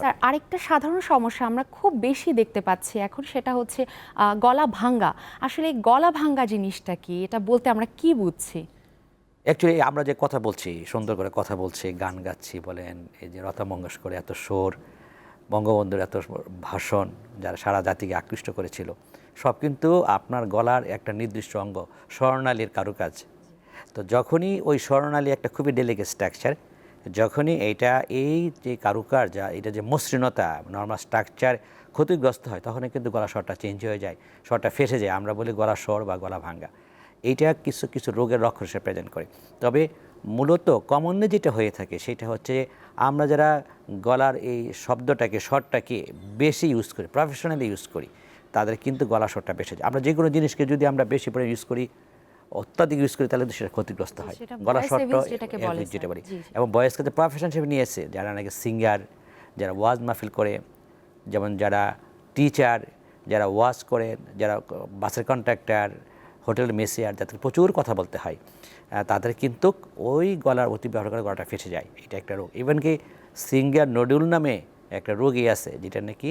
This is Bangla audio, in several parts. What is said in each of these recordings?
স্যার, আরেকটা সাধারণ সমস্যা আমরা খুব বেশি দেখতে পাচ্ছি এখন, সেটা হচ্ছে গলা ভাঙ্গা। আসলে এই গলা ভাঙ্গা জিনিসটা কি? এটা বলতে আমরা কি বুঝছি? অ্যাকচুয়ালি আমরা যে কথা বলছি, সুন্দর করে কথা বলছি, গান গাচ্ছি বলেন, এই যে লতা মঙ্গেশকর এত সুর, বঙ্গবন্ধুর এত ভাষণ, যারা সারা জাতিকে আকৃষ্ট করেছিল, সব কিন্তু আপনার গলার একটা নির্দিষ্ট অঙ্গ, স্বর্ণালীর কারুকাজ। তো যখনই ওই স্বর্ণালী একটা খুবই ডেলিকেট স্ট্রাকচার যখনই এটা এই যে কারুকার যা এটা যে মসৃণতা নর্মাল স্ট্রাকচার ক্ষতিগ্রস্ত হয়, তখনই কিন্তু গলা স্বরটা চেঞ্জ হয়ে যায়, স্বরটা ফেসে যায়। আমরা বলি গলা স্বর বা গলা ভাঙ্গা। এইটা কিছু কিছু রোগের লক্ষণ হিসেবে প্রেজেন্ট করে। তবে মূলত কমনলি যেটা হয়ে থাকে, সেটা হচ্ছে আমরা যারা গলার এই শব্দটাকে, স্বরটাকে বেশি ইউজ করি প্রফেশনালি ইউজ করি, তাদের কিন্তু গলা স্বরটা বেশি যায়। আমরা যে কোনো জিনিসকে যদি আমরা বেশি করে ইউজ করি অত্যাধিক ইউজ করি তাহলে সেটা ক্ষতিগ্রস্ত হয় গলা যেটা। বলি জি, জি। এবং বয়স্কতে প্রফেশন হিসেবে নিয়েছে যারা নাকি সিঙ্গার যারা ওয়াজ মাহফিল করে যেমন যারা টিচার যারা ওয়াজ করেন যারা বাসের কন্ট্রাক্টর হোটেল মেসিয়ার যাদের প্রচুর কথা বলতে হয় তাদের কিন্তু ওই গলার অতি ব্যবহার করে গলাটা ফেসে যায় এটা একটা রোগ ইভেন কি সিঙ্গার নডুল নামে একটা রোগী আছে যেটা নাকি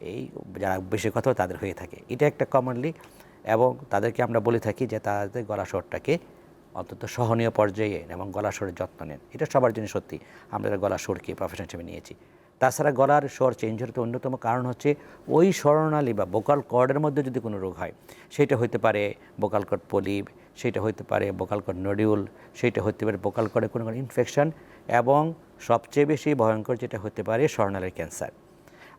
এই যারা বেশি কথা তাদের হয়ে থাকে এটা একটা কমনলি এবং তাদেরকে আমরা বলে থাকি যে তাদের গলা স্বরটাকে অন্তত সহনীয় পর্যায়ে নেন এবং গলা স্বরের যত্ন নেন। এটা সবার জন্য সত্যি। আমরা গলা স্বরকে প্রফেশন হিসেবে নিয়েছি। তাছাড়া গলার স্বর চেঞ্জ হতে অন্যতম কারণ হচ্ছে ওই স্বরণালী বা বোকাল কর্ডের মধ্যে যদি কোনো রোগ হয়, সেটা হতে পারে বোকাল কর্ড পলিপ সেটা হতে পারে বোকাল কর্ড নডিউল সেটা হতে পারে বোকাল কর্ডে কোনো কোনো ইনফেকশন এবং সবচেয়ে বেশি ভয়ঙ্কর যেটা হতে পারে স্বর্ণালীর ক্যান্সার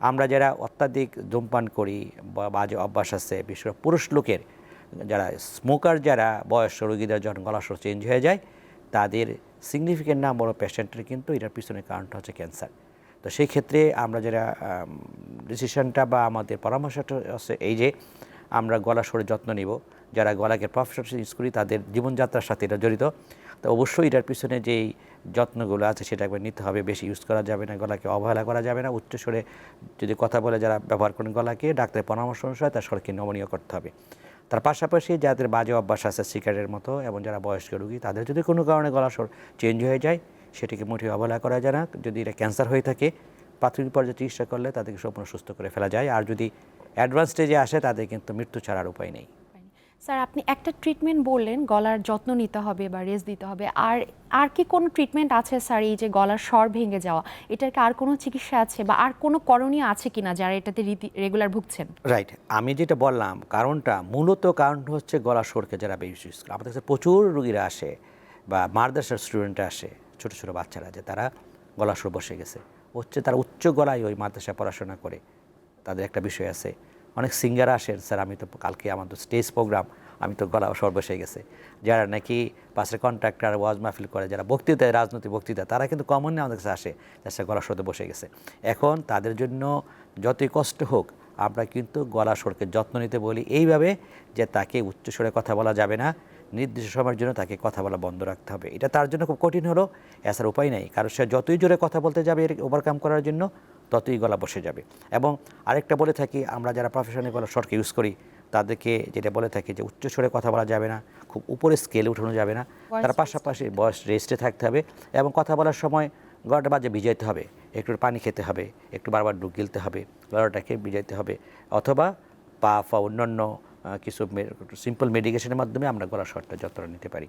আমরা যারা অত্যাধিক ধূমপান করি বা বাজে অভ্যাস আছে, বিশেষ করে পুরুষ লোকের, যারা স্মোকার যারা, বয়স্ক রোগীদের যখন গলা স্বর চেঞ্জ হয়ে যায়, তাদের সিগনিফিকেন্ট নাম বড় পেশেন্টের কিন্তু এটার পিছনে কারণটা হচ্ছে ক্যান্সার তো সেই ক্ষেত্রে আমরা যারা ডিসিশনটা বা আমাদের পরামর্শটা হচ্ছে এই যে, আমরা গলা স্বরের যত্ন নিব। যারা গলাকে প্রফেশনাল ইউজ করি, তাদের জীবনযাত্রার সাথে এটা জড়িত। তো অবশ্যই এটার পিছনে যেই যত্নগুলো আছে সেটা একবার নিতে হবে। বেশি ইউজ করা যাবে না, গলাকে অবহেলা করা যাবে না। উচ্চ স্বরে যদি কথা বলে যারা ব্যবহার করেন গলাকে, ডাক্তারের পরামর্শ অনুসারে তার স্বরকে নমনীয় করতে হবে। তার পাশাপাশি যাদের বাজে অভ্যাস আছে, সিগারেটের মতো, এবং যারা বয়স্ক রোগী, তাদের যদি কোনো কারণে গলা স্বর চেঞ্জ হয়ে যায়, সেটিকে মোটেও অবহেলা করা যায় না। যদি এটা ক্যান্সার হয়ে থাকে, প্রাথমিক পর্যায়ে চিকিৎসা করলে তাদেরকে সম্পূর্ণ সুস্থ করে ফেলা যায়। আর যদি অ্যাডভান্স স্টেজে আসে, তাদের কিন্তু মৃত্যু ছাড়ার উপায় নেই। স্যার, আপনি একটা ট্রিটমেন্ট বললেন, গলার যত্ন নিতে হবে বা রেস্ট দিতে হবে। আর আর কি কোনো ট্রিটমেন্ট আছে স্যার এই যে গলার স্বর ভেঙে যাওয়া? এটার কি আর কোনো চিকিৎসা আছে বা আর কোনো করণীয় আছে কিনা যারা এটাতে রীতি রেগুলার ভুগছেন? রাইট আমি যেটা বললাম, কারণটা মূলত কারণ হচ্ছে গলার স্বরকে যারা বেশি ইউজ করে। আমাদের কাছে প্রচুর রুগীরা আসে বা মাদ্রাসার স্টুডেন্টরা আসে, ছোটো ছোটো বাচ্চারা যে তারা গলা সর বসে গেছে। হচ্ছে তারা উচ্চ গলায় ওই মাদ্রাসায় পড়াশোনা করে। তাদের একটা বিষয় আছে। অনেক সিঙ্গার আসেন, স্যার, আমি তো কালকে আমার তো স্টেজ প্রোগ্রাম আমি তো গলা স্বর বসে গেছে। যারা নাকি পাশে কন্ট্রাক্টর ওয়াজ মাহফিল করে, যারা বক্তৃতা, রাজনৈতিক বক্তৃতা, তারা কিন্তু কমনলি আমাদের কাছে আসে যার গলা স্বরতে বসে গেছে। এখন তাদের জন্য যতই কষ্ট হোক, আমরা কিন্তু গলা স্বরকে যত্ন নিতে বলি এইভাবে যে, তাকে উচ্চ স্বরে কথা বলা যাবে না। নির্দিষ্ট সময়ের জন্য তাকে কথা বলা বন্ধ রাখতে হবে। এটা তার জন্য খুব কঠিন হলো। এছাড়া উপায় নেই। কারণ সে যতই জোরে কথা বলতে যাবে, এর ওভারকাম করার জন্য ততই গলা বসে যাবে। এবং আরেকটা বলে থাকি আমরা যারা প্রফেশনাল গলা স্বরকে ইউজ করি তাদেরকে যেটা বলে থাকি যে উচ্চ স্বরে কথা বলা যাবে না খুব উপরে স্কেলে উঠানো যাবে না। তার পাশাপাশি বয়স রেস্টে থাকতে হবে এবং কথা বলার সময় গলাটা বাজে ভিজাইতে হবে একটু পানি খেতে হবে একটু বারবার ডুব গিলতে হবে গলাটাকে ভিজাইতে হবে। অথবা পা ফা অন্যান্য কিছু সিম্পল মেডিকেশনের মাধ্যমে আমরা গলা স্বরটা যত্ন নিতে পারি।